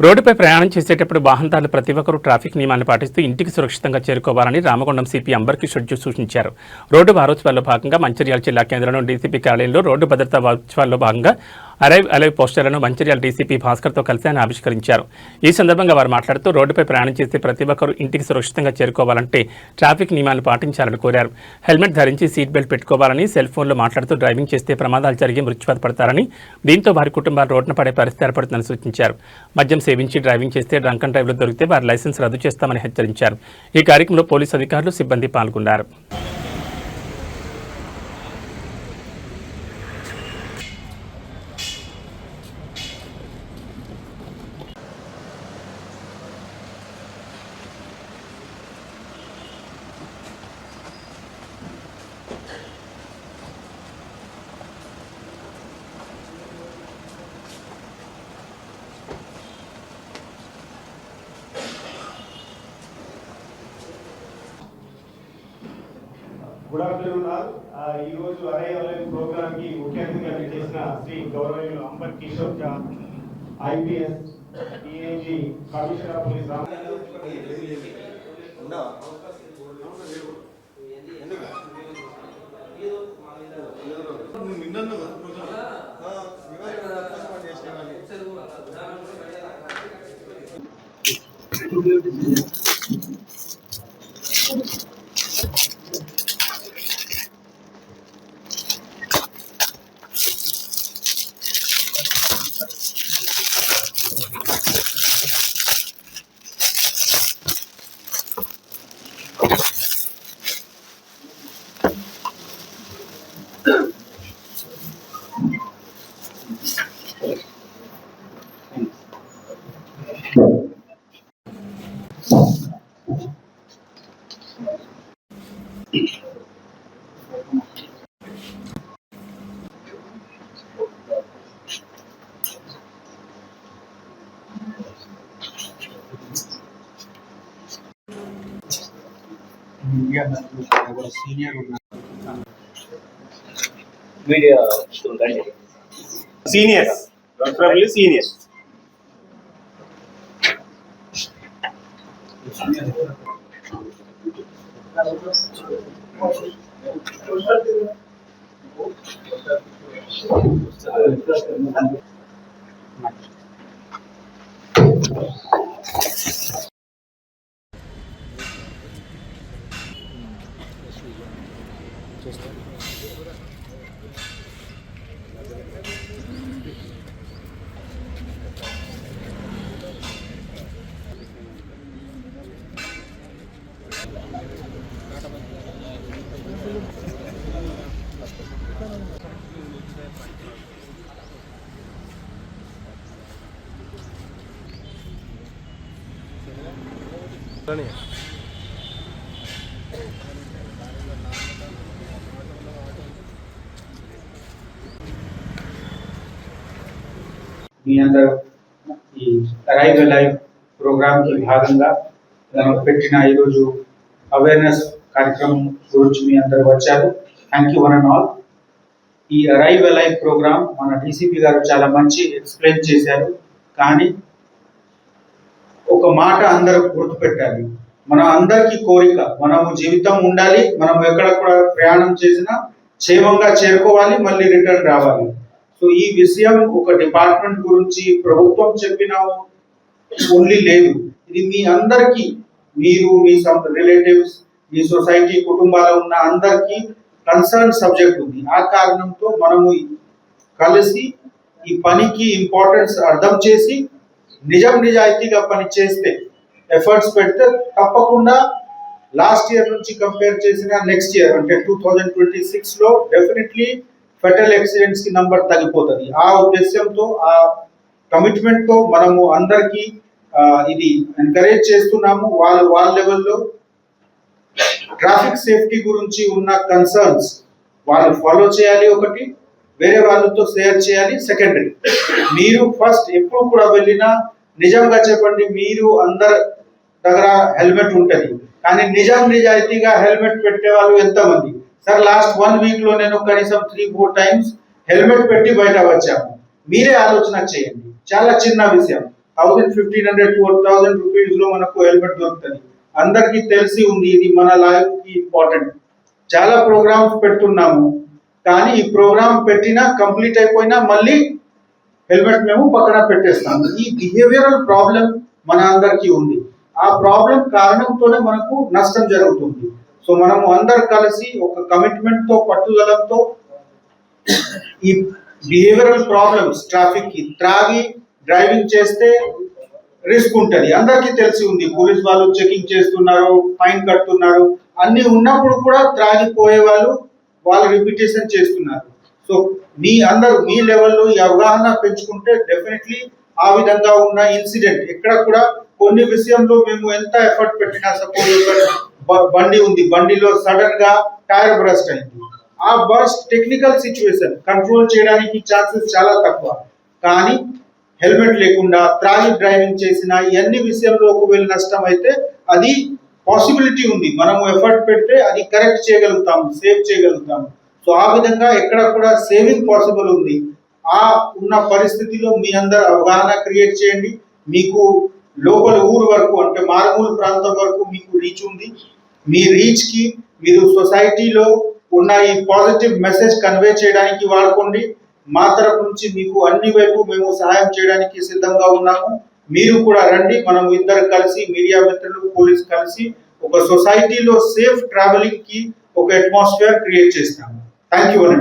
రోడ్డుపై ప్రయాణం చేసేటప్పుడు వాహనదారులు ప్రతి ఒక్కరూ ట్రాఫిక్ నియమాలను పాటిస్తూ ఇంటికి సురక్షితంగా చేరుకోవాలని రామగుండం సిపి అంబర్ కిషోర్ సూచించారు. రోడ్డు వారోత్సవాల్లో భాగంగా మంచిర్యాల జిల్లా కేంద్రంలో డీసీపీ కార్యాలయంలో రోడ్డు భద్రతా వారోత్సవాల్లో భాగంగా అరైవ్ అలైవ్ పోస్టర్లను మంచిర్యాల డీసీపీ భాస్కర్తో కలిసి ఆయన ఆవిష్కరించారు. ఈ సందర్భంగా వారు మాట్లాడుతూ రోడ్డుపై ప్రయాణం చేసే ప్రతి ఒక్కరూ ఇంటికి సురక్షితంగా చేరుకోవాలంటే ట్రాఫిక్ నియమాలు పాటించాలని కోరారు. హెల్మెట్ ధరించి సీట్ బెల్ట్ పెట్టుకోవాలని సెల్ ఫోన్లో మాట్లాడుతూ డ్రైవింగ్ చేస్తే ప్రమాదాలు జరిగి మృత్యువాత పడతారని దీంతో వారి కుటుంబాలు రోడ్డున పడే పరిస్థితి ఏర్పడుతుందని సూచించారు. మద్యం సేవించి డ్రైవింగ్ చేస్తే డ్రంక్ అండ్ డ్రైవ్లో దొరికితే వారి లైసెన్స్ రద్దు చేస్తామని హెచ్చరించారు. ఈ కార్యక్రమంలో పోలీసు అధికారులు సిబ్బంది పాల్గొన్నారు. గుడ్ ఆఫ్టర్నూన్ ఆల్ ఈ రోజు అరైవల్ ప్రోగ్రామ్కి ముఖ్య అతిథిగా చేసిన శ్రీ గౌరవనీయులు Amber Kishore Jha IPS DIG commissioner of police Ram media మిత్రులు ఎవరు సీనియర్ ఉన్నారు మీడియా చూడండి సీనియర్స్ Thank you. మీ అందరూ ఈ అరైవ్ లైవ్ ప్రోగ్రామ్కి భాగంగా మనం పెట్టిన ఈరోజు అవేర్నెస్ కార్యక్రమం గురించి మీ అందరు వచ్చారు. Thank you one and all ఈ అరైవ్ లైవ్ ప్రోగ్రామ్ మన డీసీపీ గారు చాలా మంచి ఎక్స్ప్లెయిన్ చేశారు. కానీ ఒక మాట అందరూ గుర్తుపెట్టాలి. మన అందరికీ కోరిక మనము జీవితం ఉండాలి మనం ఎక్కడ కూడా ప్రయాణం చేసినా క్షేమంగా చేరుకోవాలి మళ్ళీ రిటర్న్ రావాలి. సో ఈ విషయం ఒక డిపార్ట్మెంట్ గురించి ప్రభుత్వం చెప్పిన ఓన్లీ లేదు. ఇది మీ అందరికీ మీరు మీ రిలేటివ్స్ మీ సొసైటీ కుటుంబాలు ఉన్న అందరికీ కన్సర్న్ సబ్జెక్ట్ ఉంది. ఆ కారణంతో మనము కలిసి ఈ పనికి ఇంపార్టెన్స్ అర్థం చేసి నిజం నిజాయితీగా పని చేస్తే ఎఫర్ట్స్ పెడితే తప్పకుండా లాస్ట్ ఇయర్ నుంచి కంపేర్ చేసిన నెక్స్ట్ ఇయర్ అంటే టూ థౌజండ్ ట్వంటీ సిక్స్లో డెఫినెట్లీ ఫెటల్ యాక్సిడెంట్స్కి నంబర్ తగ్గిపోతుంది. ఆ ఉద్దేశంతో ఆ కమిట్మెంట్తో మనము అందరికీ ఇది ఎంకరేజ్ చేస్తున్నాము. వాళ్ళ వాళ్ళ లెవెల్లో ట్రాఫిక్ సేఫ్టీ గురించి ఉన్న కన్సర్న్స్ వాళ్ళు ఫాలో చేయాలి ఒకటి. వేరే వాళ్ళతో షేర్ చేయాలి. సెకండరీ మీరు ఫస్ట్ ఎప్పుడు కూడా వెళ్ళినా నిజంగా చెప్పండి మీరు అందరి దగ్గర హెల్మెట్ ఉంటుంది. కానీ నిజం నిజాయితీగా హెల్మెట్ పెట్టే వాళ్ళు ఎంతమంది? సార్ లాస్ట్ వన్ వీక్లో నేను కనీసం త్రీ ఫోర్ టైమ్స్ హెల్మెట్ పెట్టి బయట వచ్చాము. మీరే ఆలోచన చేయండి. చాలా చిన్న విషయం. Thousand fifteen hundred four thousand రూపీస్లో మనకు హెల్మెట్ దొరుకుతుంది. అందరికీ తెలిసి ఉంది ఇది మన లైఫ్కి ఇంపార్టెంట్ చాలా ప్రోగ్రామ్స్ పెడుతున్నాము. కానీ ఈ ప్రోగ్రామ్ పెట్టినా కంప్లీట్ అయిపోయినా మళ్ళీ హెల్మెట్ మేము పక్కన పెట్టేస్తాము ఈ బిహేవియరల్ ప్రాబ్లం మన అందరికీ ఉంది. ఆ ప్రాబ్లం కారణంతోనే మనకు నష్టం జరుగుతుంది. సో మనము అందరు కలిసి ఒక కమిట్మెంట్తో పట్టుదలతో ఈ బిహేవియరల్ ప్రాబ్లమ్స్ ట్రాఫిక్కి త్రాగి డ్రైవింగ్ చేస్తే రిస్క్ ఉంటది. అందరికీ తెలిసి ఉంది. పోలీస్ వాళ్ళు చెకింగ్ చేస్తున్నారు ఫైన్ కడుతున్నారు. అన్ని ఉన్నప్పుడు కూడా త్రాగిపోయే వాళ్ళు వాళ్ళు రిపిటేషన్ చేస్తున్నారు. సో మీ అందరూ మీ లెవెల్లో ఈ అవగాహన పెంచుకుంటే డెఫినెట్లీ ఆ విధంగా ఉన్న ఇన్సిడెంట్ ఎక్కడ కూడా కొన్ని విషయంలో మేము ఎంత ఎఫర్ట్ పెట్టినా సపోజ్ బండి ఉంది. బండిలో సడన్గా టైర్ బ్రస్ట్ అయింది. ఆ బస్ టెక్నికల్ సిచ్యువేషన్ కంట్రోల్ చేయడానికి ఛాన్సెస్ చాలా తక్కువ. కానీ హెల్మెట్ లేకుండా త్రాగి డ్రైవింగ్ చేసిన ఇవన్నీ విషయంలో ఒకవేళ నష్టం అయితే అది పాసిబిలిటీ ఉంది. మనము ఎఫర్ట్ పెడితే అది కరెక్ట్ చేయగలుగుతాము సేవ్ చేయగలుగుతాము. సో ఆ విధంగా ఎక్కడ కూడా సేవింగ్ పాసిబుల్ ఉంది. ఆ ఉన్న పరిస్థితిలో మీ అందరు అవగాహన క్రియేట్ చేయండి. మీకు లోపల ఊరు వరకు అంటే మారుమూల ప్రాంతం వరకు మీకు రీచ్ ఉంది. మీ రీచ్కి మీరు సొసైటీలో ఉన్న ఈ పాజిటివ్ మెసేజ్ కన్వే చేయడానికి వాడుకోండి. మా తరపు నుంచి మీకు అన్ని వైపు మేము సహాయం చేయడానికి సిద్ధంగా ఉన్నాము. మీరు కూడా రండి మనం ఇద్దరు కలిసి మీడియా మిత్రులు పోలీస్ కలిసి ఒక సొసైటీలో సేఫ్ ట్రావెలింగ్కి ఒక అట్మాస్ఫియర్ క్రియేట్ చేస్తాము. థ్యాంక్ యూ అని